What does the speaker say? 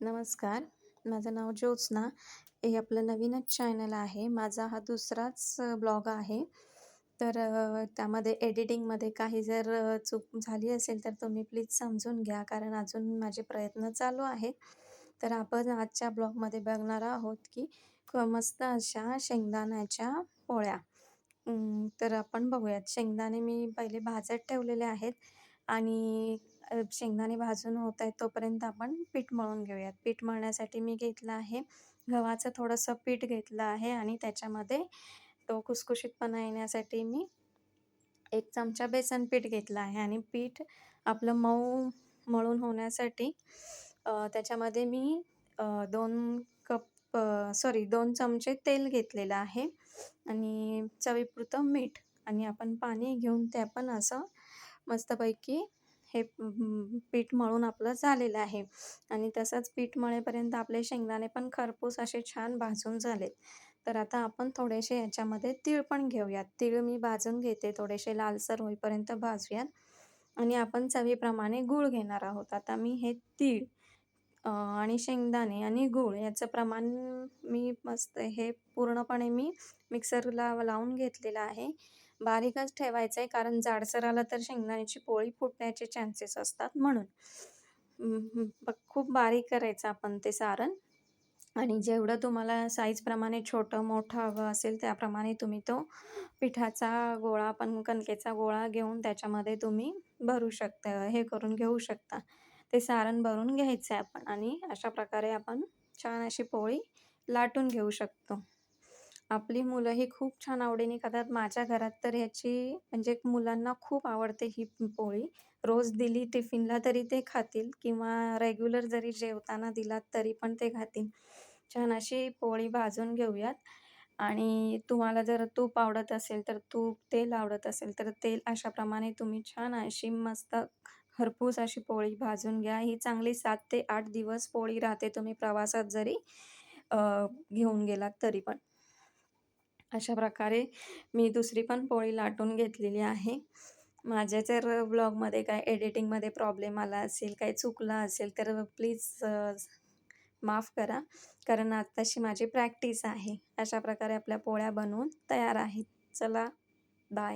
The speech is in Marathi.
नमस्कार. माझं नाव ज्योत्स्ना. हे आपलं नवीनच चॅनल आहे. माझा हा दुसराच ब्लॉग आहे. तर त्यामध्ये एडिटिंगमध्ये काही जर चूक झाली असेल तर तुम्ही प्लीज समजून घ्या. कारण अजून माझे प्रयत्न चालू आहेत. तर आपण आजच्या ब्लॉगमध्ये बघणार आहोत की मस्त अशा शेंगदाण्याच्या पोळ्या. तर आपण बघूयात. शेंगदाणे मी पहिले भाजत ठेवलेले आहेत. आणि शेंगदाणे भाजून होत आहेत तोपर्यंत आपण पीठ मळून घेऊयात. पीठ मळण्यासाठी मी घेतलं आहे गव्हाचं थोडंसं पीठ घेतलं आहे आणि त्याच्यामध्ये तो खुसखुशीतपणा येण्यासाठी मी एक चमचा बेसन पीठ घेतलं आहे आणि पीठ आपलं मऊ मळून होण्यासाठी त्याच्यामध्ये मी दोन कप सॉरी दोन चमचे तेल घेतलेलं आहे आणि चवीपुरतं मीठ आणि आपण पाणी घेऊन ते आपण असं मस्तपैकी हे पीठ मळून आपलं झालेलं आहे. आणि तसंच पीठ मळेपर्यंत आपले शेंगदाणे पण खरपूस असे छान भाजून झालेत. तर आता आपण थोडेसे याच्यामध्ये तीळ पण घेऊयात. तीळ मी भाजून घेते. थोडेसे लालसर होईपर्यंत भाजूयात. आणि आपण चवीप्रमाणे गूळ घेणार आहोत. आता मी हे तीळ आणि शेंगदाणे आणि गूळ याचं प्रमाण मी मस्त हे पूर्णपणे मी मिक्सरला लावून घेतलेलं आहे. बारीकच ठेवायचं आहे कारण जाडसर आलं तर शेंगदाण्याची पोळी फुटण्याचे चान्सेस असतात म्हणून. ब- खूप बारीक करायचं आपण ते सारण. आणि जेवढं तुम्हाला साईजप्रमाणे छोटं मोठं हवं असेल त्याप्रमाणे तुम्ही तो पिठाचा गोळा पण कणकेचा गोळा घेऊन त्याच्यामध्ये तुम्ही भरू शकता हे करून घेऊ शकता. ते सारण भरून घ्यायचं आहे आपण आणि अशा प्रकारे आपण छान अशी पोळी लाटून घेऊ शकतो. आपली मुलंही खूप छान आवडीने खातात माझ्या घरात तर ह्याची म्हणजे मुलांना खूप आवडते ही पोळी. रोज दिली टिफिनला तरी ते खातील किंवा रेग्युलर जरी जेवताना दिलात तरी पण ते खातील. छान अशी पोळी भाजून घेऊयात. आणि तुम्हाला जर तूप आवडत असेल तर तूप तेल आवडत असेल तर तेल अशाप्रमाणे तुम्ही छान अशी मस्त खरपूस अशी पोळी भाजून घ्या. ही चांगली सात ते आठ दिवस पोळी राहते तुम्ही प्रवासात जरी घेऊन गेलात तरी पण. अशा प्रकारे मी दुसरी पण पोळी लाटून घेतलेली आहे. माझ्या जर ब्लॉगमध्ये काय एडिटिंगमध्ये प्रॉब्लेम आला असेल काही चुकला असेल तर प्लीज माफ करा. कारण आत्ताशी माझी प्रॅक्टिस आहे. अशा प्रकारे आपल्या पोळ्या बनवून तयार आहेत. चला बाय